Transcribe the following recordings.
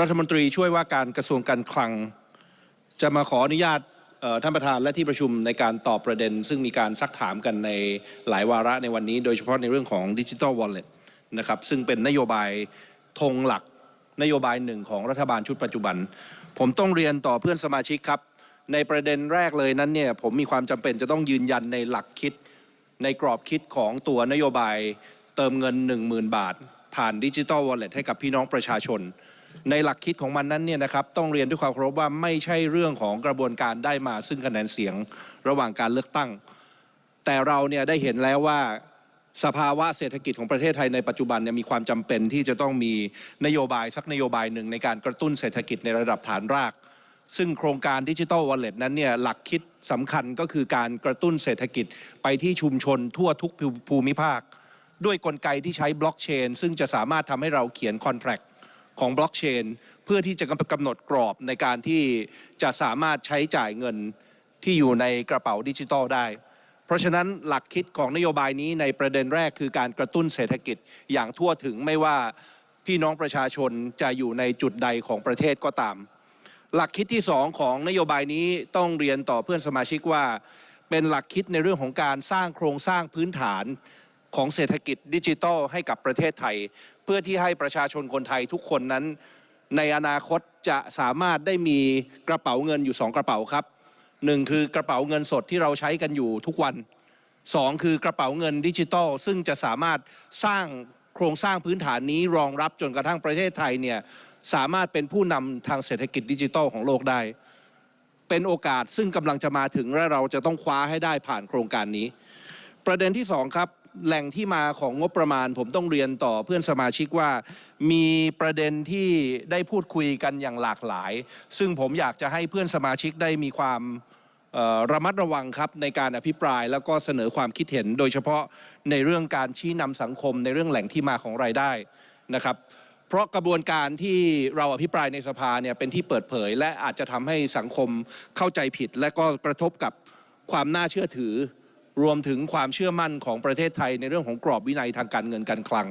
รัฐมนตรีช่วยว่าการกระทรวงการคลัง จะมาขออนุญาตท่านประธานและที่ประชุมในการตอบประเด็น ซึ่งมีการซักถามกันในหลายวาระในวันนี้ โดยเฉพาะในเรื่องของดิจิ t a ลวอลเล็ตนะครับซึ่งเป็นนโยบายธงหลักนโยบายหนึ่งของรัฐบาลชุดปัจจุบัน ผมต้องเรียนต่อเพื่อนสมาชิกครับ ในประเด็นแรกเลยนั้นเนี่ยผมมีความจำเป็นจะต้องยืนยันในหลักคิด ในกรอบคิดของตัวนโยบายเติมเงิน 10,000 บาท ผ่านดิจิ t a ลวอลเล็ตให้กับพี่น้องประชาชน ในหลักคิดของมันนั้นเนี่ยนะครับต้องเรียนด้วยความเคารพว่าไม่ใช่เรื่องของกระบวนการได้มา ซึ่งคะแนนเสียงระหว่างการเลือกตั้ง แต่เราเนี่ยได้เห็นแล้วว่าสภาวะเศรษฐกิจของประเทศไทยในปัจจุบันเนี่ยมีความจำเป็นที่จะต้องมีนโยบายสักนโยบายหนึ่งในการกระตุ้นเศรษฐกิจในระดับฐานราก ซึ่งโครงการดิจิ t a ลวอลเล็ตนั้นเนี่ยหลักคิดสำคัญก็คือการกระตุ้นเศรษฐกิจไปที่ชุมชนทั่วทุกภูมิภาค ด้วยกลไกที่ใช้บล็อกเชนซึ่งจะสามารถทำให้เราเขียนคอนแท c t ของบล็อกเชนเพื่อที่จะกำหนดกรอบในการที่จะสามารถใช้จ่ายเงินที่อยู่ในกระเป๋าดิจิทัลได้ เพราะฉะนั้นหลักคิดของนโยบายนี้ในประเด็นแรกคือการกระตุ้นเศรษฐกิจอย่างทั่วถึงไม่ว่าพี่น้องประชาชนจะอยู่ในจุดใดของประเทศก็ตาม หลักคิดที่สองของนโยบายนี้ต้องเรียนต่อเพื่อนสมาชิกว่า เป็นหลักคิดในเรื่องของการสร้างโครงสร้างพื้นฐาน ของเศรษฐกิจดิจิทัลให้กับประเทศไทย เพื่อที่ให้ประชาชนคนไทยทุกคนนั้น ในอนาคตจะสามารถได้มีกระเป๋าเงินอยู่สองกระเป๋าครับหนึ่งคือกระเป๋าเงินสดที่เราใช้กันอยู่ทุกวันสองคือกระเป๋าเงินดิจิทัล ซึ่งจะสามารถสร้างโครงสร้างพื้นฐานนี้รองรับจนกระทั่งประเทศไทยเนี่ยสามารถเป็นผู้นำทางเศรษฐกิจดิจิทัลของโลกได้ เป็นโอกาสซึ่งกำลังจะมาถึงและเราจะต้องคว้าให้ได้ผ่านโครงการนี้ ประเด็นที่สองครับ แหล่งที่มาของงบประมาณ ผมต้องเรียนต่อเพื่อนสมาชิกว่า มีประเด็นที่ได้พูดคุยกันอย่างหลากหลาย ซึ่งผมอยากจะให้เพื่อนสมาชิกได้มีความระมัดระวังครับในการอภิปรายแล้วก็เสนอความคิดเห็น โดยเฉพาะในเรื่องการชี้นำสังคมในเรื่องแหล่งที่มาของรายได้นะครับเพราะกระบวนการที่เราอภิปรายในสภาเนี่ยเป็นที่เปิดเผย และอาจจะทำให้สังคมเข้าใจผิด และก็กระทบกับความน่าเชื่อถือ รวมถึงความเชื่อมั่นของประเทศไทยในเรื่องของกรอบวินัยทางการเงินการคลัง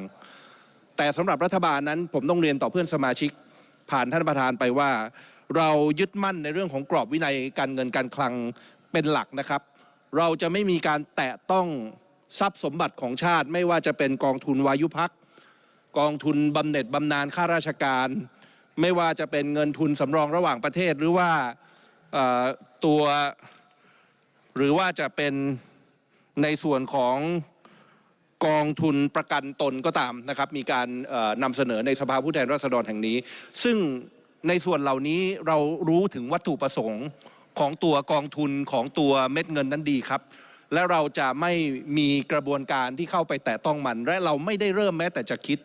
แต่สำหรับรัฐบาลนั้นผมต้องเรียนต่อเพื่อนสมาชิก ผ่านท่านประธานไปว่า เรายึดมั่นในเรื่องของกรอบวินัยการเงินการคลังเป็นหลักนะครับ เราจะไม่มีการแตะต้องทรัพย์สมบัติของชาติไม่ว่าจะเป็นกองทุนวายุพักกองทุนบำเหน็จบำนาญข้าราชการ ไม่ว่าจะเป็นเงินทุนสำรองระหว่างประเทศหรือว่าตัวหรือว่าจะเป็น ในส่วนของกองทุนประกันตนก็ตามนะครับ มีการนำเสนอในสภาผู้แทนราษฎรแห่งนี้ ซึ่งในส่วนเหล่านี้เรารู้ถึงวัตถุประสงค์ของตัวกองทุนของตัวเม็ดเงินนั้นดีครับ และเราจะไม่มีกระบวนการที่เข้าไปแตะต้องมัน และเราไม่ได้เริ่มแม้แต่จะคิด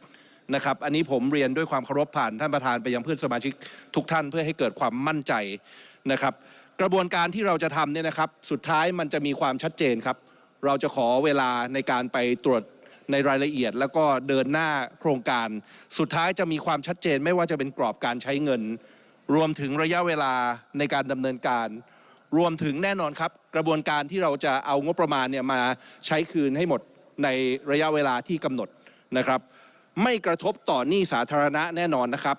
นะครับ อันนี้ผมเรียนด้วยความเคารพผ่านท่านประธานไปยังเพื่อนสมาชิกทุกท่านเพื่อให้เกิดความมั่นใจนะครับ กระบวนการที่เราจะทำเนี่ยนะครับ สุดท้ายมันจะมีความชัดเจนครับ เราจะขอเวลาในการไปตรวจในรายละเอียด แล้วก็เดินหน้าโครงการ สุดท้ายจะมีความชัดเจนไม่ว่าจะเป็นกรอบการใช้เงิน รวมถึงระยะเวลาในการดำเนินการ รวมถึงแน่นอนครับ กระบวนการที่เราจะเอางบประมาณเนี่ยมาใช้คืนให้หมดในระยะเวลาที่กำหนดนะครับ ไม่กระทบต่อหนี้สาธารณะแน่นอนนะครับ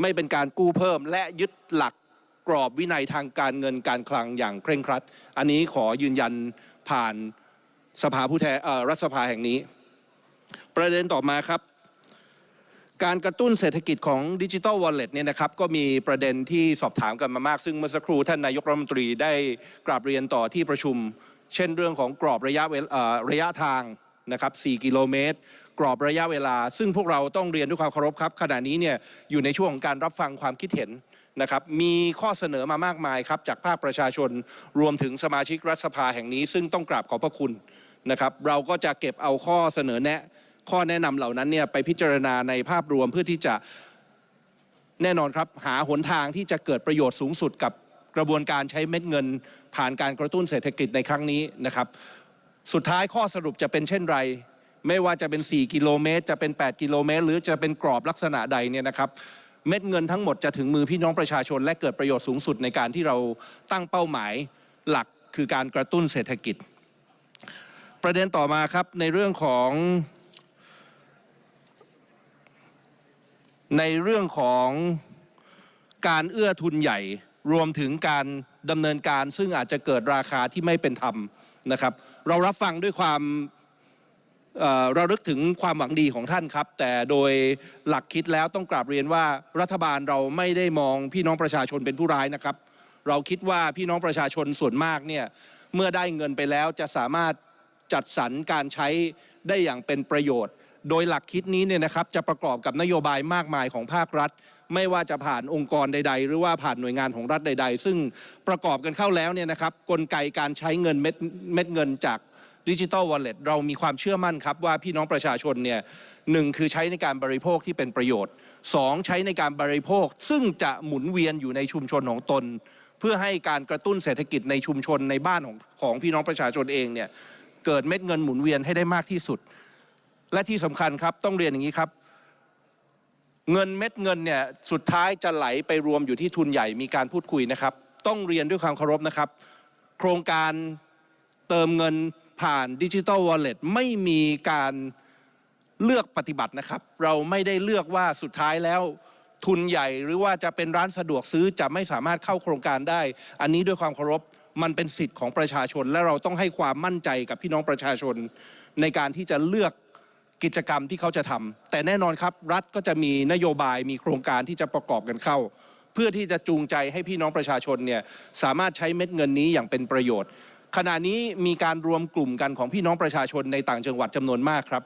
ไม่เป็นการกู้เพิ่มและยึดหลักกรอบวินัยทางการเงินการคลังอย่างเคร่งครัด อันนี้ขอยืนยันผ่าน สภาผู้แทนรัฐสภาแห่งนี้ ประเด็นต่อมาครับ การกระตุ้นเศรษฐกิจของดิจิ t a ลวอลเล็ตเนี่ยนะครับก็มีประเด็นที่สอบถามกันมามาก ซึ่งเมื่อสักครู่ท่านนายกรัฐมนตรีได้กราบเรียนต่อที่ประชุม เช่นเรื่องของกรอบระยะระยะทางนะครับ 4 กิโลเมตร กรอบระยะเวลา ซึ่งพวกเราต้องเรียนด้วยความเคารพครับ ขณะนี้เนี่ยอยู่ในช่วงของการรับฟังความคิดเห็นนะครับ มีข้อเสนอมามากมายครับ จากภาคประชาชน รวมถึงสมาชิกรัฐสภาแห่งนี้ ซึ่งต้องกราบขอบพระคุณ นะครับเราก็จะเก็บเอาข้อเสนอแนะ ข้อแนะนำเหล่านั้นเนี่ยไปพิจารณาในภาพรวมเพื่อที่จะแน่นอนครับหาหนทางที่จะเกิดประโยชน์สูงสุดกับกระบวนการใช้เม็ดเงิน ผ่านการกระตุ้นเศรษฐกิจในครั้งนี้นะครับ สุดท้ายข้อสรุปจะเป็นเช่นไร ไม่ว่าจะเป็น 4 กิโลเมตร จะเป็น 8 กิโลเมตร หรือจะเป็นกรอบลักษณะใดเนี่ยนะครับเม็ดเงินทั้งหมดจะถึงมือพี่น้องประชาชน และเกิดประโยชน์สูงสุดในการที่เราตั้งเป้าหมายหลักคือการกระตุ้นเศรษฐกิจ ประเด็นต่อมาครับในเรื่องของในเรื่องของการเอื้อทุนใหญ่ รวมถึงการดำเนินการซึ่งอาจจะเกิดราคาที่ไม่เป็นธรรมนะครับ เรารับฟังด้วยความเเราลึกถึงความหวังดีของท่านครับ แต่โดยหลักคิดแล้วต้องกราบเรียนว่ารัฐบาลเราไม่ได้มองพี่น้องประชาชนเป็นผู้ร้ายนะครับ เราคิดว่าพี่น้องประชาชนส่วนมากเนี่ยเมื่อได้เงินไปแล้วจะสามารถ จัดสรรการใช้ได้อย่างเป็นประโยชน์ โดยหลักคิดนี้เนี่ยนะครับจะประกอบกับนโยบายมากมายของภาครัฐ ไม่ว่าจะผ่านองค์กรใด ๆ หรือว่าผ่านหน่วยงานของรัฐใด ๆ ซึ่งประกอบกันเข้าแล้วเนี่ยนะครับกลไกการใช้เงินเม็ดเม็ดเงินจากดิจิ t a ลวอลเล็ตเรามีความเชื่อมั่นครับว่าพี่น้องประชาชนเนี่ยหนึ่งคือใช้ในการบริโภคที่เป็นประโยชน์สองใช้ในการบริโภคซึ่งจะหมุนเวียนอยู่ในชุมชนของตน เพื่อให้การกระตุ้นเศรษฐกิจในชุมชนในบ้านของของพี่น้องประชาชนเองเนี่ย เกิดเม็ดเงินหมุนเวียนให้ได้มากที่สุด และที่สำคัญครับต้องเรียนอย่างนี้ครับ เงินเม็ดเงินเนี่ยสุดท้ายจะไหลไปรวมอยู่ที่ทุนใหญ่มีการพูดคุยนะครับ ต้องเรียนด้วยความเคารพนะครับ โครงการเติมเงินผ่านดิจิ t a ลวอลเล็ตไม่มีการเลือกปฏิบัตินะครับ เราไม่ได้เลือกว่าสุดท้ายแล้วทุนใหญ่หรือว่าจะเป็นร้านสะดวกซื้อจะไม่สามารถเข้าโครงการได้ อันนี้ด้วยความเคารพ มันเป็นสิทธิ์ของประชาชน และเราต้องให้ความมั่นใจกับพี่น้องประชาชน ในการที่จะเลือกกิจกรรมที่เขาจะทำแต่แน่นอนครับ รัฐก็จะมีนโยบายมีโครงการที่จะประกอบกันเข้า เพื่อที่จะจูงใจให้พี่น้องประชาชนเนี่ยสามารถใช้เม็ดเงินนี้อย่างเป็นประโยชน์ ขณะนี้มีการรวมกลุ่มกันของพี่น้องประชาชนในต่างจังหวัดจำนวนมากครับ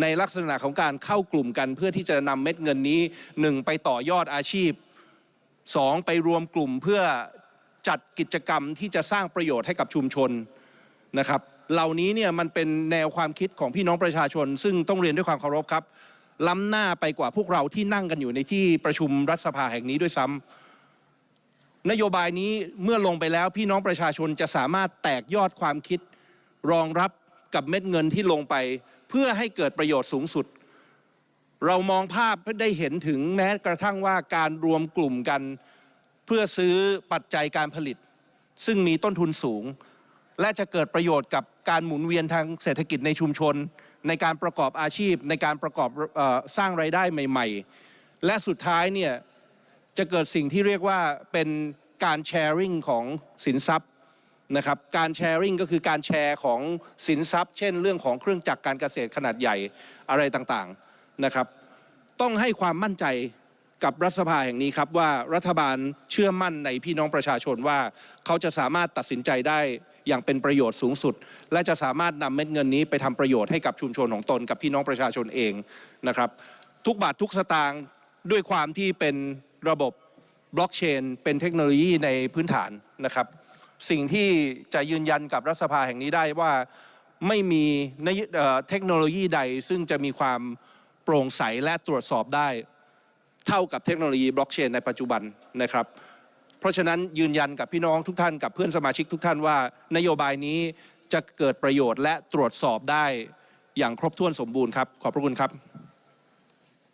ในลักษณะของการเข้ากลุ่มกันเพื่อที่จะนำเม็ดเงินนี้หนึ่งไปต่อยอดอาชีพสองไปรวมกลุ่มเพื่อ จัดกิจกรรมที่จะสร้างประโยชน์ให้กับชุมชนนะครับ เหล่านี้เนี่ยมันเป็นแนวความคิดของพี่น้องประชาชน ซึ่งต้องเรียนด้วยความเคารพครับ ล้ำหน้าไปกว่าพวกเราที่นั่งกันอยู่ในที่ประชุมรัฐสภาแห่งนี้ด้วยซ้ำนโยบายนี้เมื่อลงไปแล้วพี่น้องประชาชนจะสามารถแตกยอดความคิดรองรับกับเม็ดเงินที่ลงไป เพื่อให้เกิดประโยชน์สูงสุด เรามองภาพได้เห็นถึงแม้กระทั่งว่าการรวมกลุ่มกัน พื่อซื้อปัจจัยการผลิต ซึ่งมีต้นทุนสูง และจะเกิดประโยชน์กับการหมุนเวียนทางเศรษฐกิจในชุมชน ในการประกอบอาชีพ ในการประกอบออสร้างไรายได้ใหม่ ๆ และสุดท้ายเนี่ยจะเกิดสิ่งที่เรียกว่าเป็นการแชร์ริงของสินทรัพย์นะครับการแชร์ริงก็คือการแชร์ของสินทรัพย์ เช่น เรื่องของเครื่องจักรการเกษตรขนาดใหญ่อะไรต่างๆนะครับ ต้องให้ความมั่นใจ กับรัฐสภาแห่งนี้ครับว่ารัฐบาลเชื่อมั่นในพี่น้องประชาชนว่า เขาจะสามารถตัดสินใจได้อย่างเป็นประโยชน์สูงสุด และจะสามารถนำเม็ดเงินนี้ไปทำประโยชน์ให้กับชุมชนของตนกับพี่น้องประชาชนเองนะครับ ทุกบาททุกสตางค์ด้วยความที่เป็นระบบบล็อกเชนเป็นเทคโนโลยีในพื้นฐานนะครับ สิ่งที่จะยืนยันกับรัฐสภาแห่งนี้ได้ว่าไม่มีเทคโนโลยีใดซึ่งจะมีความโปร่งใสและตรวจสอบได้ เท่ากับเทคโนโลยีบล็อกเชนในปัจจุบันนะครับ เพราะฉะนั้นยืนยันกับพี่น้องทุกท่านกับเพื่อนสมาชิกทุกท่านว่านโยบายนี้จะเกิดประโยชน์และตรวจสอบได้อย่างครบถ้วนสมบูรณ์ครับ ขอบพระคุณครับ